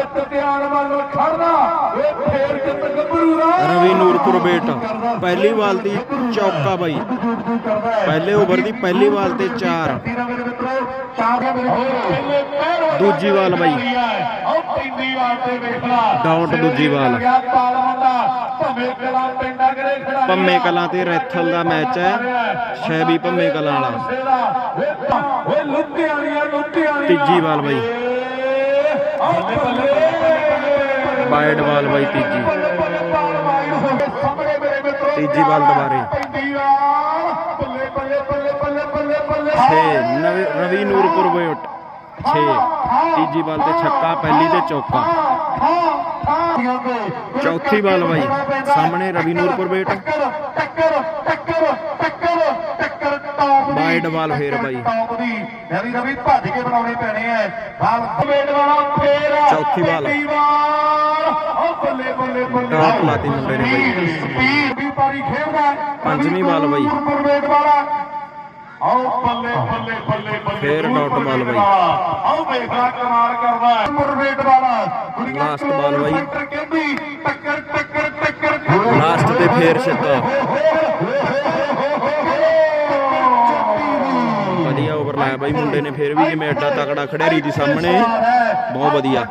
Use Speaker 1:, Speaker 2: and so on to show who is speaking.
Speaker 1: ਪਿੱਤ ਧਿਆਨ ਵੱਲ ਖੜਨਾ ਓਏ ਫੇਰ ਕਿਤ ਗੱਭਰੂ ਦਾ
Speaker 2: ਰਵੀ ਨੂਰਪੁਰ ਬੇਟ ਪਹਿਲੀ ਬਾਲ ਦੀ ਚੌਕਾ ਬਾਈ। ਪਹਿਲੇ ਓਵਰ ਦੀ ਪਹਿਲੀ ਬਾਲ ਤੇ 4
Speaker 1: ਤੀਰਾ ਮੇਰੇ ਮਿੱਤਰੋ ਚਾਰ
Speaker 2: ਦੂਜੀ ਬਾਲ ਬਾਈ। ਡਾਊਟ ਦੂਜੀ ਬਾਲ।
Speaker 1: ਭਵੇਂ ਕਲਾ
Speaker 2: ਤੇ ਰੈਥਲ ਦਾ ਮੈਚ ਹੈ। ਸ਼ੈਬੀ ਭੰਮੇ ਕਲਾਂ ਵਾਲਾ। ਤੀਜੀ ਬਾਲ ਬਾਈ। ਵਾਈਡ ਬਾਲ ਬਾਈ ਤੀਜੀ। ਤੀਜੀ ਬਾਲ ਦੁਬਾਰੇ।
Speaker 1: ਪੈਂਦੀ ਵਾਰ ਬੱਲੇ ਬੱਲੇ ਬੱਲੇ ਬੱਲੇ ਬੱਲੇ ਬੱਲੇ
Speaker 2: 6 ਰਵੀ ਨੂਰਪੁਰ ਬੇਟ 6 ਤੀਜੀ ਬਾਲ ਤੇ ਛੱਕਾ, ਪਹਿਲੀ ਤੇ ਚੌਕਾ। ਚੌਥੀ ਬਾਲ ਬਾਈ, ਸਾਹਮਣੇ ਰਵੀ ਨੂਰਪੁਰ ਬੇਟ ਵਾਈਡ ਬਾਲ ਫੇਰ ਬਾਈ।
Speaker 1: ਰਵੀ ਰਵੀ ਭੱਜ ਕੇ ਬਣਾਉਣੇ ਪੈਣੇ ਐ ਬਾਲ ਵੇਟ ਵਾਲਾ
Speaker 2: ਚੌਥੀ ਬਾਲ। ਡਾਟ ਲਾਤੀ ਮੁੰਡੇ ਨੇ ਬਾਈ। ਪੰਜਵੀਂ ਬਾਲ ਬਾਈ।
Speaker 1: ਆਓ ਬੱਲੇ ਬੱਲੇ ਬੱਲੇ ਬੱਲੇ।
Speaker 2: ਫੇਰ ਡਾਟ ਬਾਲ ਬਾਈ।
Speaker 1: ਆਓ ਵੇਖਾ ਕਮਾਲ ਕਰਦਾ। ਹੈ ਨੂਰਪੁਰ ਵੇਟ ਵਾਲਾ।
Speaker 2: ਲਾਸਟ ਬਾਲ ਬਾਈ।
Speaker 1: ਟੱਕਰ ਟੱਕਰ ਟੱਕਰ
Speaker 2: ਲਾਸਟ ਤੇ ਫੇਰ ਛੱਕਾ ਵਧੀਆ ਓਵਰ ਲਾਇਆ ਬਾਈ, ਮੁੰਡੇ ਨੇ ਫੇਰ ਵੀ ਜਿਵੇਂ ਐਡਾ ਤਕੜਾ ਖਿਡਾਰੀ ਦੀ ਸਾਹਮਣੇ। ਬਹੁਤ ਵਧੀਆ।